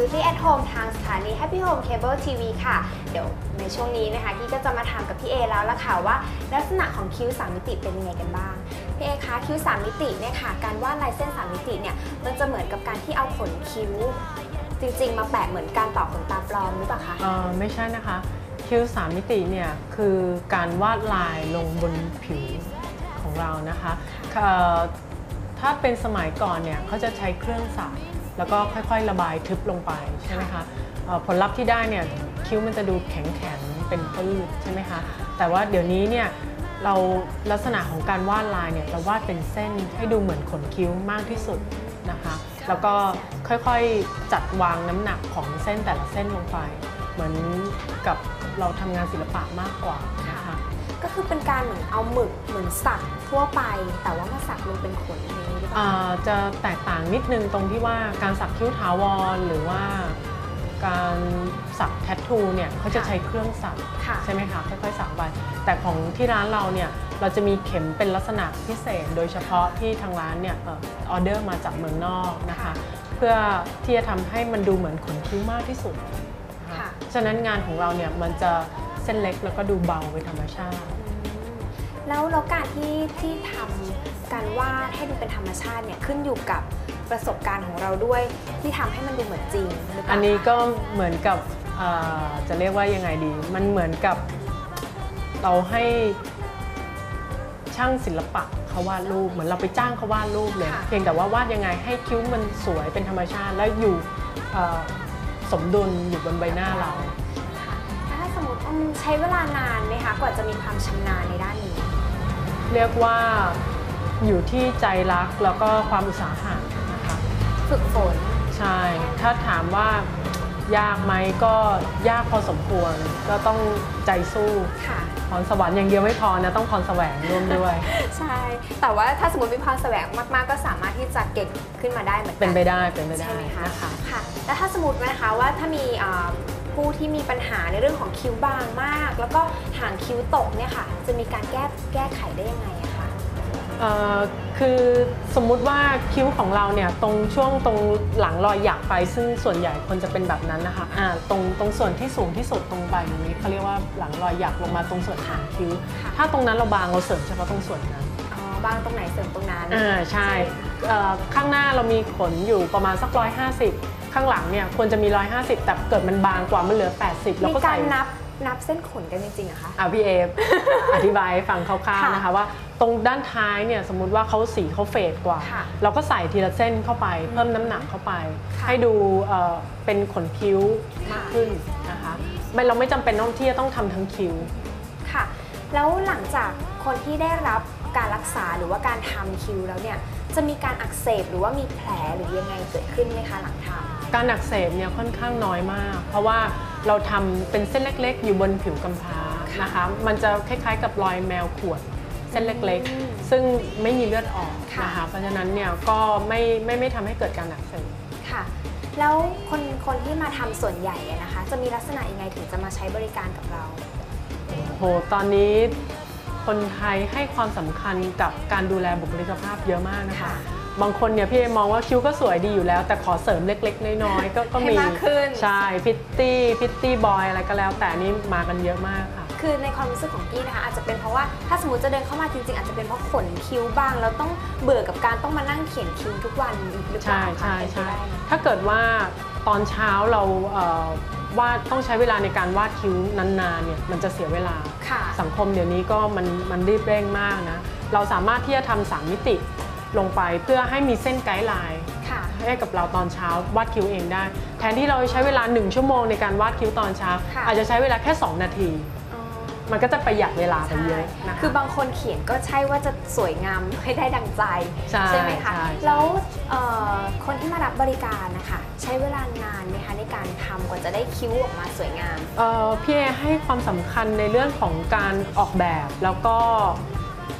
Beauty at Home ทางสถานี Happy Home Cable TV ค่ะ เดี๋ยวในช่วงนี้นะคะกี้ก็จะมาถามกับพี่เอแล้วล่ะค่ะว่า ลักษณะของคิ้ว3มิติเป็นยังไงกันบ้าง พี่เอคะคิ้ว3มิติเนี่ยค่ะ การวาดลายเส้น3มิติเนี่ยมันจะเหมือนกับการที่เอาขนคิ้ว จริงๆ มาแปะเหมือนการต่อขนตาปลอมหรือเปล่าคะ เอ่อไม่ใช่นะคะ คิ้ว3มิติเนี่ยคือการวาดลายลงบนผิวของเรานะคะเอ่อถ้าเป็นสมัยก่อนเนี่ยเขาจะใช้เครื่องสัก แล้วก็ค่อยๆ ระบายทึบลงไปใช่ไหมคะเอ่อผลลัพธ์ที่ได้เนี่ยคิ้วมันจะดูแข็งๆเป็นปื้ดใช่ไหมคะแต่ว่าเดี๋ยวนี้เนี่ยเราลักษณะของการวาดลายเนี่ยเราวาดเป็นเส้นให้ดูเหมือนขนคิ้วมากที่สุดนะคะ แล้วก็ค่อยๆจัดวางน้ำหนักของเส้นแต่ละเส้นลงไป เหมือนกับเราทำงานศิลปะมากกว่านะคะ ก็คือเป็นการเหมือนเอาหมึกเหมือนสักทั่วไป แต่ว่ามาสักลงเป็นขนอย่างนี้หรือเปล่า อ่าจะแตกต่างนิดนึงตรงที่ว่าการสักคิ้วถาวรหรือว่าการสักแทททูเนี่ยเขาจะใช้เครื่องสักค่ะ ใช่ไหมคะค่อยๆสักไปแต่ของที่ร้านเราเนี่ยเราจะมีเข็มเป็นลักษณะพิเศษ โดยเฉพาะที่ทางร้านเนี่ยเออออเดอร์มาจากเมืองนอกนะคะเพื่อที่จะทำให้มันดูเหมือนขนคิ้วมากที่สุดนะคะค่ะ ฉะนั้นงานของเราเนี่ยมันจะเส้นเล็กแล้วก็ดูเบาเป็นธรรมชาติ แล้วแล้วการที่ที่ทำการวาดให้ดูเป็นธรรมชาติเนี่ยขึ้นอยู่กับประสบการณ์ของเราด้วยที่ทำให้มันดูเหมือนจริงหรือเปล่าอันนี้คะก็เหมือนกับเอ่อจะเรียกว่ายังไงดี มันเหมือนกับเราให้ช่างศิลปะเขาวาดรูปเหมือนเราไปจ้างเขาวาดรูปเลยค่ะเพียงแต่ว่าวาดยังไงให้คิ้วมันสวยเป็นธรรมชาติ แล้วอยู่เอ่อสมดุลอยู่บนใบหน้าเรา ใช้เวลานานไหมคะกว่าจะมีความชำนาญในด้านนี้ เรียกว่าอยู่ที่ใจรักแล้วก็ความอุตสาหะนะคะฝึกฝนใช่ ถ้าถามว่ายากไหมก็ยากพอสมควร ก็ต้องใจสู้ค่ะพรสวรรค์อย่างเดียวไม่พอนะต้องพรแสวงร่วมด้วย ใช่ แต่ว่าถ้าสมมติมีพรแสวงมากๆ ก็สามารถที่จะเก่งขึ้นมาได้เหมือนกัเป็นไปได้เป็นไปได้ใช่ไหมคะนะคะค่ะ แล้วถ้าสมมตินะคะว่าถ้ามีอ่า ผู้ที่มีปัญหาในเรื่องของคิ้วบางมาก แล้วก็หางคิ้วตกเนี่ยค่ะ จะมีการแก้แก้ไขได้ยังไงอะคะเอ่อคือสมมุติว่าคิ้วของเราเนี่ยตรงช่วงตรงหลังรอยหยักไป ซึ่งส่วนใหญ่คนจะเป็นแบบนั้นนะคะอ่าตรงตรงส่วนที่สูงที่สุดตรงใบตรงนี้เขาเรียกว่าหลังรอยหยักลงมาตรงส่วนหางคิ้วค่ะถ้าตรงนั้นเราบางเราเสริมเฉพาะตรงส่วนนั้นอ๋อบางตรงไหนเสริมตรงนั้นอ่าใช่เอ่อข้างหน้าเรามีขนอยู่ประมาณสักร้อยห้าสิบ ข้างหลังเนี่ยควรจะมี 150 แต่เกิดมันบางกว่ามันเหลือ 80เรามีก็กาใส่รนับนับเส้นขนกันจริงๆเหรอะคะ อะพี่เออธิบายให้ฟังคร่าวค่ะๆนะคะว่า ตรงด้านท้ายเนี่ยสมมุติว่าเขาสีเขาเฟดกว่า ค่ะเราก็ใส่ทีละเส้นเข้าไป เพิ่มน้ำหนักเข้าไป ค่ะให้ดูเอ่อเป็นขนคิ้วมากขึ้นนะคะไม่เราไม่จำเป็นต้องที่จะต้องทำทั้งคิ้ว ค่ะ แล้วหลังจากคนที่ได้รับการรักษาหรือว่าการทำคิ้วแล้วเนี่ย จะมีการอักเสบหรือว่ามีแผลหรือยังไงเกิดขึ้นไหมคะหลังทำ การอักเสบเนี่ยค่อนข้างน้อยมาก เพราะว่าเราทำเป็นเส้นเล็ก ๆ อยู่บนผิวกำพร้านะคะ มันจะคล้ายๆกับรอยแมวขวดเส้นเล็กอืมๆซึ่งไม่มีเลือดออกค่ะนะคะเพราะฉะนั้นเนี่ยก็ไม่ไม่ไม่ทำให้เกิดการอักเสบค่ะ แล้วคนคนที่มาทำส่วนใหญ่อะนะคะ จะมีลักษณะยังไงถึงจะมาใช้บริการกับเราโหตอนนี้คนไทยให้ความสำคัญกับการดูแลบุคลิกภาพเยอะมากนะคะค่ะ บางคนเนี่ยพี่เอมองว่าคิ้วก็สวยดีอยู่แล้ว แต่ขอเสริมเล็ก ๆ น้อยๆก็ก็ให้มีมากขึ้น ใช่พิตตี้พิตตี้บอยอะไรก็แล้ว แต่อันนี้มากันเยอะมากค่ะ คือในความรู้สึกของกี้นะคะอาจจะเป็นเพราะว่าถ้าสมมติจะเดินเข้ามาจริงๆ อาจจะเป็นเพราะขนคิ้วบาง แล้วต้องเบื่อกับการต้องมานั่งเขียนคิ้วทุกวันหรือเปใช่ล่าคะใช่เป็นไปใช่ได้ไหม ถ้าเกิดว่าตอนเช้าเราเอ่อวาดต้องใช้เวลาในการวาดคิ้วนานๆเนี่ยมันจะเสียเวลา ค่ะ สังคมเดี๋ยวนี้ก็มันมันรีบเร่งมากนะ เราสามารถที่จะทำสามมิติ ลงไปเพื่อให้มีเส้นไกด์ไลน์ค่ะ ให้กับเราตอนเช้าวาดคิ้วเองได้ แทนที่เราจะใช้เวลา 1 ชั่วโมงในการวาดคิ้วตอนเช้า ค่ะ อาจจะใช้เวลาแค่ 2 นาทีอ๋อมันก็จะประหยัดเวลาไปเยอะนะคะคือบางคนเขียนก็ใช่ว่าจะสวยงามไม่ได้ดังใจใช่ไหมคะใช่ แล้วเอ่อคนที่มารับบริการนะคะใช้เวลานานไหมคะในการทำกว่าจะได้คิ้วออกมาสวยงาม เอ่อพี่เอให้ความสำคัญในเรื่องของการออกแบบ แล้วก็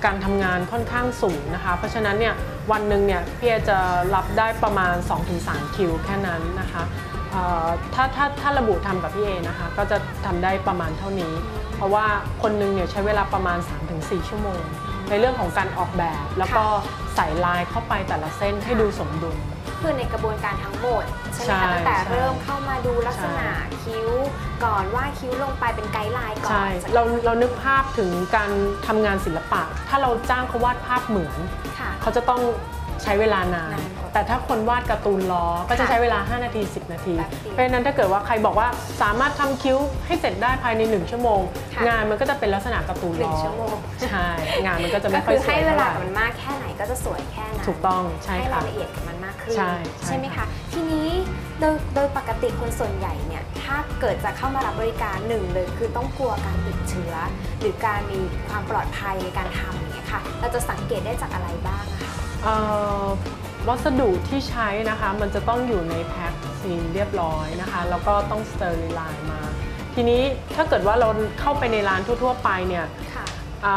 การทำงานค่อนข้างสูงนะคะ เพราะฉะนั้นเนี่ยวันหนึ่งเนี่ยพี่เอจะรับได้ประมาณ 2-3 คิวแค่นั้นนะคะถ้าถ้าถ้าระบุทำกับพี่เอนะคะ ก็จะทำได้ประมาณเท่านี้ เพราะว่าคนหนึงเนี่ยใช้เวลาประมาณ 3-4 ชั่วโมง ในเรื่องของการออกแบบ แล้วก็ใส่ลายเข้าไปแต่ละเส้นให้ดูสมดุล คือในกระบวนการทั้งหมดใช่ไหมใช่คะตั้งแต่ใช่ เริ่มเข้ามาดูลักษณะใช่คิ้ว ก่อนว่าดคิ้วลงไปเป็นไกด์ไลน์ก่อนใช่จากเราเรานึกภาพถึงการทำงานศิลปะ ถ้าเราจ้างเขาวาดภาพเหมือน ค่ะ เขาจะต้องใช้เวลานาน นานกว่าแต่ถ้าคนวาดการ์ตูนล้อก็จะค่ะใช้เวลา 5 นาที 10 นาที แป๊บเดียวเพราะฉะนั้นถ้าเกิดว่าใครบอกว่าสามารถทำคิ้วให้เสร็จได้ภายใน 1 ชั่วโมง ค่ะ งานมันก็จะเป็นลักษณะการ์ตูนหนึ่ล้งอชั่วโมงใช่ งานมันก็จะก็ไม่ค่คือยอสให้วยเวเท่าไหลาร่กับมันมากแค่ไหนก็จะสวยแค่นั้นถูกต้องใช่ให้ค่ะรายละเอียดกับมันมาก ขึ้นใช่ใช่ไหมค่ะคะ ทีนี้โดยโดยปกติคนส่วนใหญ่เนี่ยถ้าเกิดจะเข้ามารับบริการหนึ่งเลยคือต้องกลัวการติดเชื้อ หรือการมีความปลอดภัยในการทำอย่างเงี้ยค่ะ เราจะสังเกตได้จากอะไรบ้างอะคะเอ่อวัสดุที่ใช้นะคะมันจะต้องอยู่ในแพ็คซีนเรียบร้อยนะคะ แล้วก็ต้องสเตอริไลน์มา ทีนี้ถ้าเกิดว่าเราเข้าไปในร้านทั่ว ๆ ไปเนี่ยค่ะอ่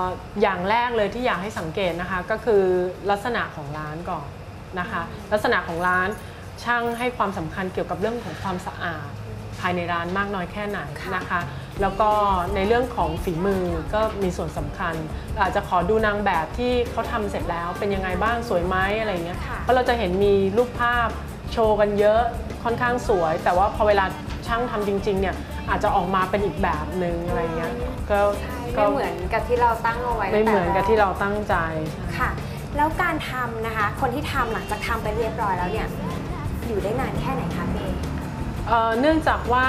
าอย่างแรกเลยที่อยากให้สังเกตนะคะ ก็คือลักษณะของร้านก่อน นะคะ ลักษณะของร้านช่างให้ความสำคัญเกี่ยวกับเรื่องของความสะอาดภายในร้านมากน้อยแค่ไหนค่ะนะคะ แล้วก็ในเรื่องของฝีมือก็มีส่วนสำคัญ อาจจะขอดูนางแบบที่เขาทำเสร็จแล้วเป็นยังไงบ้างสวยไหมอะไรอย่างเงี้ยค่ะเพราะเราจะเห็นมีรูปภาพโชว์กันเยอะค่อนข้างสวย แต่ว่าพอเวลาช่างทำจริงๆเนี่ยอาจจะออกมาเป็นอีกแบบหนึ่งอะไรเงี้ยก็ใช่ก็ไม่เหมือนกับที่เราตั้งเอาไว้ไม่เหมือนกับที่ตั้งเราตั้งใจแต่แรกค่ะ แล้วการทำนะคะ คนที่ทำหลังจากทำไปเรียบร้อยแล้วเนี่ยอยู่ได้นานแค่ไหนคะพี่เอเอ่อเนื่องจากว่า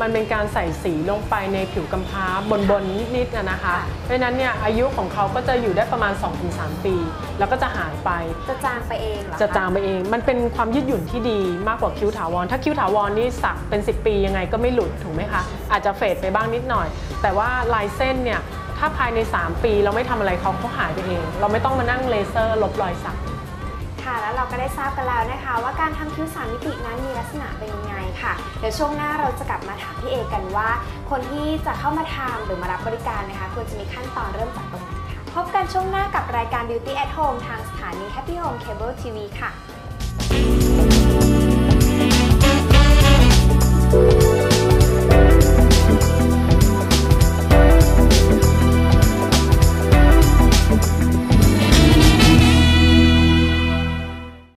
มันเป็นการใส่สีลงไปในผิวกำพร้าบนบนๆนิดๆนะนะคะค่ะเพราะฉะนั้นเนี่ยอายุของเขาก็จะอยู่ได้ประมาณ 2-3 ปี แล้วก็จะหายไป จะจางไปเองเหรอคจะจางไปเอง มันเป็นความยืดหยุ่นที่ดีมากกว่าคิ้วถาวร ถ้าคิ้วถาวรนี่สักเป็น 10 ปียังไงก็ไม่หลุดถูกไหมคะ อาจจะเฟดไปบ้างนิดหน่อย แต่ว่าลายเส้นเนี่ย ถ้าภายใน 3 ปีเราไม่ทำอะไรเขาเขาหายไปเอง เราไม่ต้องมานั่งเลเซอร์ลบรอยสักค่ะแล้วเราก็ได้ทราบกันแล้วนะคะ ว่าการทำคิ้วสามมิตินั้นมีลักษณะเป็นยังไงค่ะ เดี๋ยวช่วงหน้าเราจะกลับมาถามพี่เอกันว่า คนที่จะเข้ามาทำหรือมารับบริการนะคะควรจะมีขั้นตอนเริ่มจากตรงไหนค่ะ พบกันช่วงหน้ากับรายการ Beauty at Home ทางสถานี Happy Home Cable TV ค่ะ